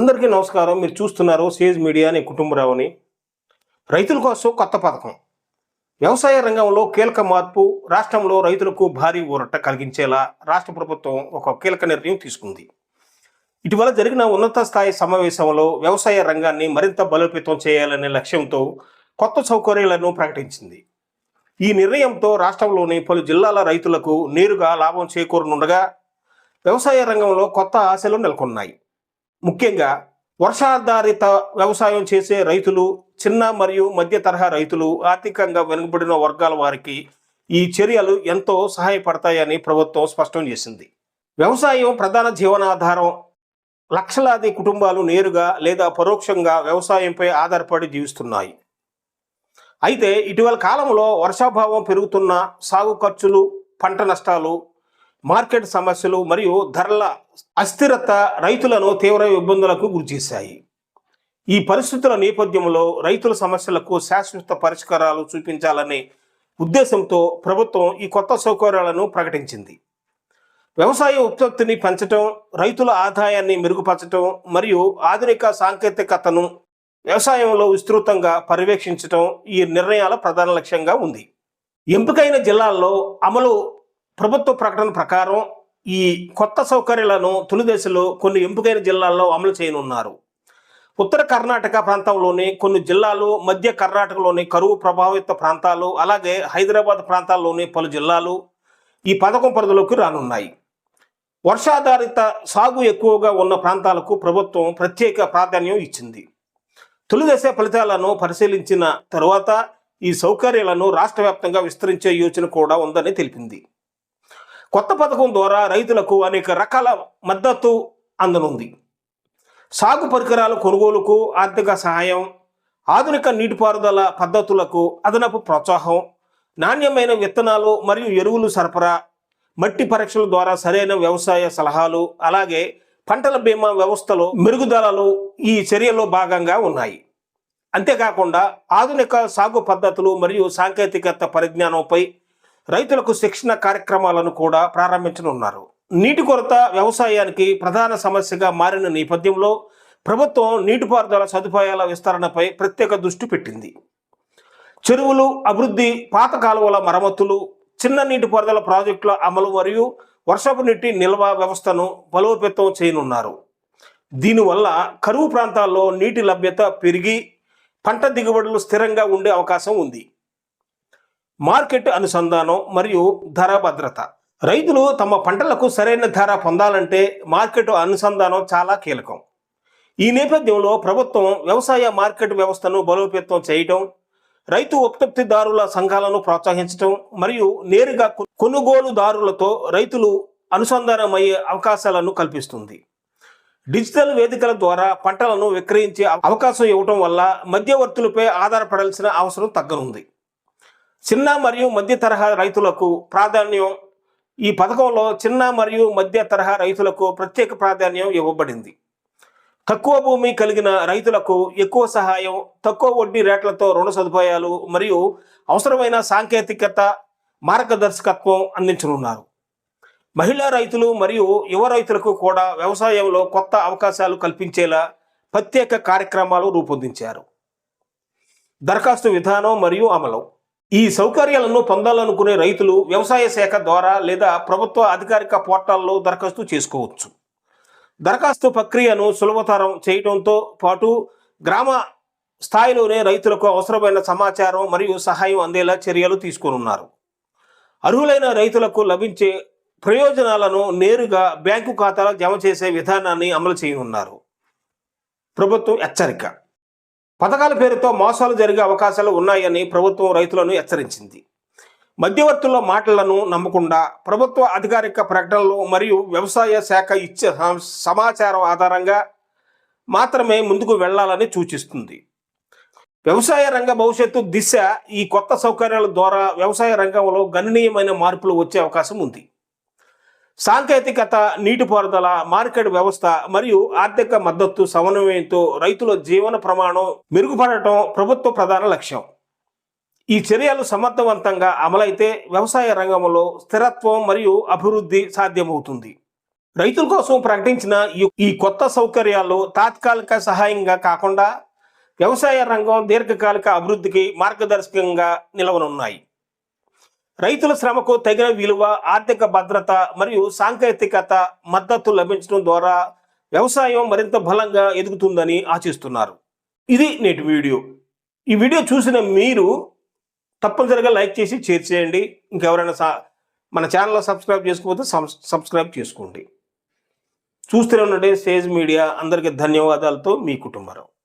అందరికీ నమస్కారం. మీరు చూస్తున్నారు సేజ్ మీడియా అనే కుటుంబరావుని. రైతుల కోసం కొత్త పథకం. వ్యవసాయ రంగంలో కీలక మార్పు రాష్ట్రంలో రైతులకు భారీ ఊరట కలిగించేలా రాష్ట్ర ప్రభుత్వం ఒక కీలక నిర్ణయం తీసుకుంది. ఇటీవల జరిగిన ఉన్నత స్థాయి సమావేశంలో వ్యవసాయ రంగాన్ని మరింత బలోపేతం చేయాలనే లక్ష్యంతో కొత్త సౌకర్యాలను ప్రకటించింది. ఈ నిర్ణయంతో రాష్ట్రంలోని పలు జిల్లాల రైతులకు నేరుగా లాభం చేకూరనుండగా వ్యవసాయ రంగంలో కొత్త ఆశలు నెలకొన్నాయి. ముఖ్యంగా వర్షాధారిత వ్యవసాయం చేసే రైతులు చిన్న మరియు మధ్య తరహా రైతులు ఆర్థికంగా వెనుకబడిన వర్గాల వారికి ఈ చర్యలు ఎంతో సహాయపడతాయని ప్రభుత్వం స్పష్టం చేసింది. వ్యవసాయం ప్రధాన జీవనాధారం. లక్షలాది కుటుంబాలు నేరుగా లేదా పరోక్షంగా వ్యవసాయంపై ఆధారపడి జీవిస్తున్నాయి. అయితే ఇటీవల కాలంలో వర్షాభావం పెరుగుతున్న సాగు ఖర్చులు పంట నష్టాలు మార్కెట్ సమస్యలు మరియు ధరల అస్థిరత రైతులను తీవ్ర ఇబ్బందులకు గురిచేశాయి ఈ పరిస్థితుల నేపథ్యంలో రైతుల సమస్యలకు శాశ్వత పరిష్కారాలు చూపించాలనే ఉద్దేశంతో ప్రభుత్వం ఈ కొత్త సౌకర్యాలను ప్రకటించింది. వ్యవసాయ ఉత్పత్తిని పెంచడం రైతుల ఆదాయాన్ని మెరుగుపరచడం మరియు ఆధునిక సాంకేతికతను వ్యవసాయంలో విస్తృతంగా పర్యవేక్షించడం ఈ నిర్ణయాల ప్రధాన లక్ష్యంగా ఉంది. ఎంపికైన జిల్లాల్లో అమలు ప్రభుత్వ ప్రకటన ప్రకారం ఈ కొత్త సౌకర్యాలను తొలి దశలో కొన్ని ఎంపికైన జిల్లాల్లో అమలు చేయనున్నారు. ఉత్తర కర్ణాటక ప్రాంతంలోని కొన్ని జిల్లాలు మధ్య కర్ణాటకలోని కరువు ప్రభావిత ప్రాంతాలు అలాగే హైదరాబాద్ ప్రాంతాల్లోని పలు జిల్లాలు ఈ పథకం పరిధిలోకి రానున్నాయి. వర్షాధారిత సాగు ఎక్కువగా ఉన్న ప్రాంతాలకు ప్రభుత్వం ప్రత్యేక ప్రాధాన్యం ఇచ్చింది. తొలిదశ ఫలితాలను పరిశీలించిన తరువాత ఈ సౌకర్యాలను రాష్ట్ర వ్యాప్తంగా విస్తరించే యోచన కూడా ఉందని తెలిపింది. కొత్త పథకం ద్వారా రైతులకు అనేక రకాల మద్దతు అందనుంది. సాగు పరికరాల కొనుగోలుకు ఆర్థిక సహాయం ఆధునిక నీటిపారుదల పద్ధతులకు అదనపు ప్రోత్సాహం నాణ్యమైన విత్తనాలు మరియు ఎరువులు సరఫరా మట్టి పరీక్షల ద్వారా సరైన వ్యవసాయ సలహాలు అలాగే పంటల బీమా వ్యవస్థలో మెరుగుదలలు ఈ చర్యలో భాగంగా ఉన్నాయి. అంతేకాకుండా ఆధునిక సాగు పద్ధతులు మరియు సాంకేతికత పరిజ్ఞానంపై రైతులకు శిక్షణ కార్యక్రమాలను కూడా ప్రారంభించనున్నారు. నీటి కొరత వ్యవసాయానికి ప్రధాన సమస్యగా మారిన నేపథ్యంలో ప్రభుత్వం నీటిపారుదల సదుపాయాల విస్తరణపై ప్రత్యేక దృష్టి పెట్టింది. చెరువులు అభివృద్ధి పాత కాలువల మరమ్మతులు చిన్న నీటిపారుదల ప్రాజెక్టుల అమలు మరియు వర్షపు నీటి నిల్వ వ్యవస్థను బలోపేతం చేయనున్నారు. దీనివల్ల కరువు ప్రాంతాల్లో నీటి లభ్యత పెరిగి పంట దిగుబడులు స్థిరంగా ఉండే అవకాశం ఉంది. మార్కెట్ అనుసంధానం మరియు ధర భద్రత. రైతులు తమ పంటలకు సరైన ధర పొందాలంటే మార్కెట్ అనుసంధానం చాలా కీలకం. ఈ నేపథ్యంలో ప్రభుత్వం వ్యవసాయ మార్కెట్ వ్యవస్థను బలోపేతం చేయటం రైతు ఉత్పత్తిదారుల సంఘాలను ప్రోత్సహించటం మరియు నేరుగా కొనుగోలుదారులతో రైతులు అనుసంధానమయ్యే అవకాశాలను కల్పిస్తుంది. డిజిటల్ వేదికల ద్వారా పంటలను విక్రయించే అవకాశం ఇవ్వటం వల్ల మధ్యవర్తులపై ఆధారపడాల్సిన అవసరం తగ్గనుంది. చిన్న మరియు మధ్య తరహా రైతులకు ప్రాధాన్యం. ఈ పథకంలో చిన్న మరియు మధ్య తరహా రైతులకు ప్రత్యేక ప్రాధాన్యం ఇవ్వబడింది. తక్కువ భూమి కలిగిన రైతులకు ఎక్కువ సహాయం తక్కువ వడ్డీ రేట్లతో రుణ సదుపాయాలు మరియు అవసరమైన సాంకేతికత మార్గదర్శకత్వం అందించనున్నారు. మహిళా రైతులు మరియు యువ రైతులకు కూడా వ్యవసాయంలో కొత్త అవకాశాలు కల్పించేలా ప్రత్యేక కార్యక్రమాలు రూపొందించారు. దరఖాస్తు విధానం మరియు అమలు. ఈ సౌకర్యాలను పొందాలనుకునే రైతులు వ్యవసాయ శాఖ ద్వారా లేదా ప్రభుత్వ అధికారిక పోర్టల్లో దరఖాస్తు చేసుకోవచ్చు. దరఖాస్తు ప్రక్రియను సులభతరం చేయడంతో పాటు గ్రామ స్థాయిలోనే రైతులకు అవసరమైన సమాచారం మరియు సహాయం అందేలా చర్యలు తీసుకోనున్నారు. అర్హులైన రైతులకు లభించే ప్రయోజనాలను నేరుగా బ్యాంకు ఖాతాలో జమ చేసే విధానాన్ని అమలు చేయనున్నారు. ప్రభుత్వం హెచ్చరిక. పథకాల పేరుతో మోసాలు జరిగే అవకాశాలు ఉన్నాయని ప్రభుత్వం రైతులను హెచ్చరించింది. మధ్యవర్తుల మాటలను నమ్మకుండా ప్రభుత్వ అధికారిక ప్రకటనలు మరియు వ్యవసాయ శాఖ ఇచ్చే సమాచారం ఆధారంగా మాత్రమే ముందుకు వెళ్ళాలని సూచిస్తుంది. వ్యవసాయ రంగ భవిష్యత్తు దిశ ఈ కొత్త సౌకర్యాల ద్వారా వ్యవసాయ రంగంలో గణనీయమైన మార్పులు వచ్చే అవకాశం ఉంది. సాంకేతికత నీటిపారుదల మార్కెట్ వ్యవస్థ మరియు ఆర్థిక మద్దతు సమన్వయంతో రైతుల జీవన ప్రమాణం మెరుగుపడటం ప్రభుత్వ ప్రధాన లక్ష్యం. ఈ చర్యలు సమర్థవంతంగా అమలైతే వ్యవసాయ రంగంలో స్థిరత్వం మరియు అభివృద్ధి సాధ్యమవుతుంది. రైతుల కోసం ప్రకటించిన ఈ- ఈ కొత్త సౌకర్యాలు తాత్కాలిక సహాయంగా కాకుండా వ్యవసాయ రంగం దీర్ఘకాలిక అభివృద్ధికి మార్గదర్శకంగా నిలవనున్నాయి. రైతుల శ్రమకు తగిన విలువ ఆర్థిక భద్రత మరియు సాంకేతికత మద్దతు లభించడం ద్వారా వ్యవసాయం మరింత బలంగా ఎదుగుతుందని ఆశిస్తున్నారు. ఇది నేటి వీడియో. ఈ వీడియో చూసిన మీరు తప్పనిసరిగా లైక్ చేసి షేర్ చేయండి. ఇంకెవరైనా మన ఛానల్లో సబ్స్క్రైబ్ చేసుకోకపోతే సబ్- సబ్స్క్రైబ్ చేసుకోండి. చూస్తూనే ఉండండి. Stage media. అందరికీ ధన్యవాదాలతో మీ కుటుంబరావు.